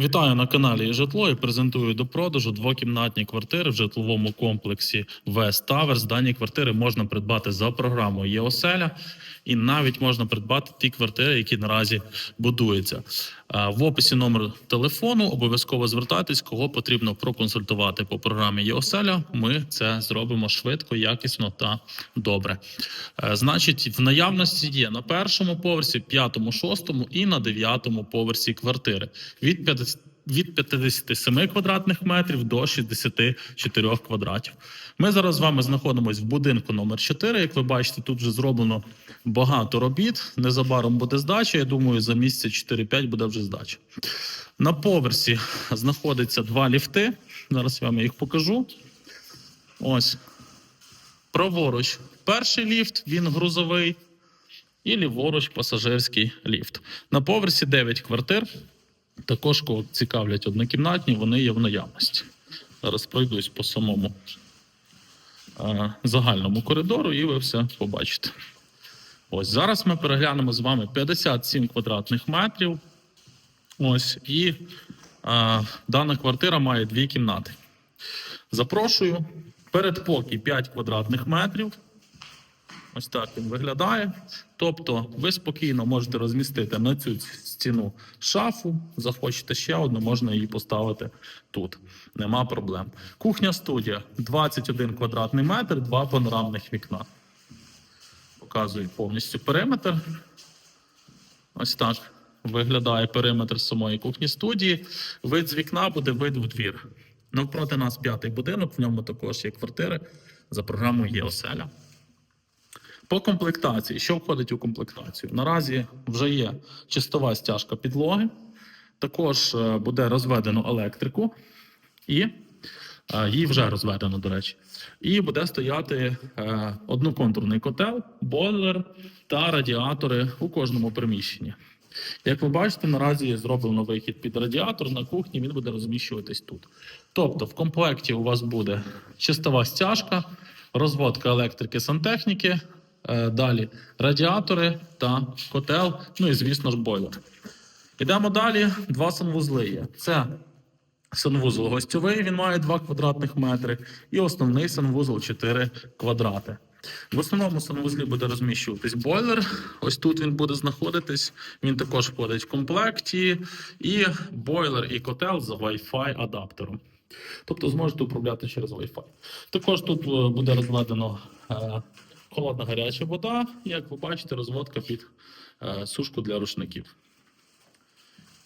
Вітаю на каналі Житло і презентую до продажу двокімнатні квартири в житловому комплексі West Towers. Дані квартири можна придбати за програмою ЄОСЕЛЯ, і навіть можна придбати ті квартири, які наразі будуються. В описі номер телефону обов'язково звертайтесь, кого потрібно проконсультувати по програмі ЄОСЕЛЯ. Ми це зробимо швидко, якісно та добре. Е, Значить, в наявності є на першому поверсі, п'ятому, шостому і на дев'ятому поверсі квартири від 50 від 57 квадратних метрів до 64 квадратів. Ми зараз з вами знаходимося в будинку номер 4. Як ви бачите, тут вже зроблено багато робіт. Незабаром буде здача. Я думаю, за місяця 4-5 буде вже здача. На поверсі знаходиться два ліфти. Зараз я вам їх покажу. Ось. Праворуч перший ліфт, він грузовий, і ліворуч пасажирський ліфт. На поверсі 9 квартир. Також кого цікавлять однокімнатні, вони є в наявності. Зараз пройдусь по самому е, загальному коридору, і ви все побачите. Ось зараз ми переглянемо з вами 57 квадратних метрів. Ось і е, дана квартира має дві кімнати. Запрошую. Передпокій 5 квадратних метрів. Ось так він виглядає. Тобто, ви спокійно можете розмістити на цю стіну шафу. Захочете ще одну, можна її поставити тут. Нема проблем. Кухня студія 21 квадратний метр, два панорамних вікна. Показую повністю периметр. Ось так виглядає периметр самої кухні студії. Вид з вікна буде вид в двір. Навпроти нас п'ятий будинок, в ньому також є квартири за програмою ЄОСЕЛЯ. По комплектації, що входить у комплектацію? Наразі вже є чистова стяжка підлоги, також е, буде розведено електрику, і е, її вже розведено, до речі. І буде стояти е, одноконтурний котел, бойлер та радіатори у кожному приміщенні. Як ви бачите, наразі зроблено вихід під радіатор на кухні, він буде розміщуватись тут. Тобто, в комплекті у вас буде чистова стяжка, розводка електрики сантехніки, далі радіатори та котел, ну і звісно ж бойлер. Ідемо далі. Два санвузли є. Це санвузол гостьовий, він має 2 квадратних метри, і основний санвузол 4 квадрати. В основному санвузлі буде розміщуватись бойлер. Ось тут він буде знаходитись. Він також входить в комплекті, і бойлер і котел за Wi-Fi адаптером. Тобто зможете управляти через Wi-Fi. Також тут е, буде розведено е, холодна гаряча вода, як ви бачите, розводка під е, сушку для рушників.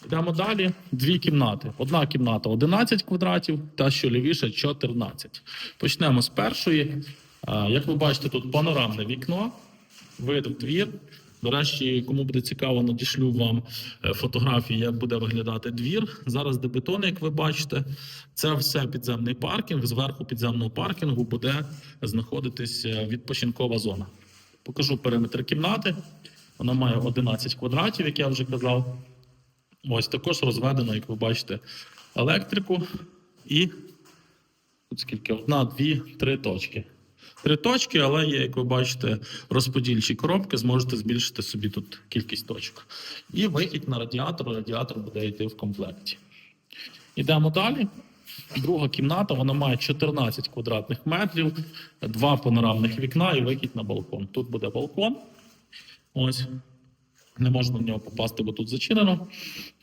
Йдемо далі. Дві кімнати. Одна кімната 11 квадратів, та що лівіше 14. Почнемо з першої. А, Як ви бачите, тут панорамне вікно, вид в двір. До речі, кому буде цікаво, надішлю вам е, фотографії, як буде виглядати двір. Зараз де бетон, як ви бачите, це все підземний паркінг. Зверху підземного паркінгу буде знаходитись е, відпочинкова зона. Покажу периметр кімнати. Вона має 11 квадратів, як я вже казав. Ось також розведено, як ви бачите, електрику і тут скільки? Одна, дві, три точки. Три точки, але є, як ви бачите, розподільчі коробки, зможете збільшити собі тут кількість точок. І вихід на радіатор. Радіатор буде йти в комплекті. Йдемо далі. Друга кімната, вона має 14 квадратних метрів, два панорамних вікна і вихід на балкон. Тут буде балкон. Ось. Не можна в нього попасти, бо тут зачинено.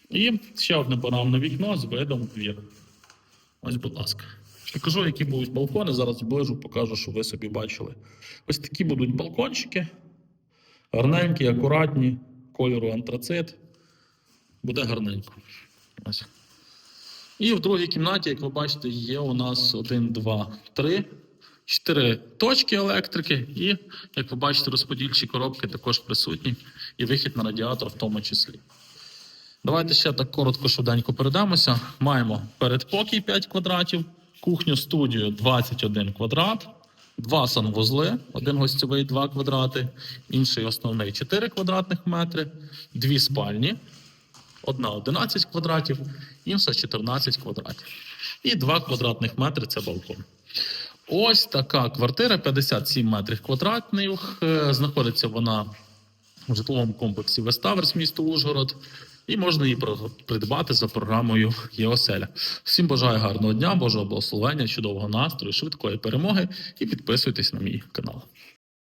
І ще одне панорамне вікно з видом в двір. Ось, будь ласка. Покажу, які будуть балкони. Зараз зближу, покажу, щоб ви собі бачили. Ось такі будуть балкончики. Гарненькі, акуратні, кольору антрацит. Буде гарненько. Ось. І в другій кімнаті, як ви бачите, є у нас 1, 2, 3, 4 точки електрики. І, як ви бачите, розподільчі коробки також присутні. І вихід на радіатор в тому числі. Давайте ще так коротко швиденько перейдемося. Маємо передпокій 5 квадратів, кухню студію 21 квадрат, два санвузли, один гостьовий 2 квадрати, інший основний 4 квадратних метри, дві спальні, одна 11 квадратів, інша 14 квадратів. І 2 квадратних метри це балкон. Ось така квартира 57 метрів квадратних. Е, Знаходиться вона у житловому комплексі Веставерс, місто Ужгород. І можна її придбати за програмою ЄОСЕЛЯ. Всім бажаю гарного дня, Божого благословення, чудового настрою, швидкої перемоги і підписуйтесь на мій канал.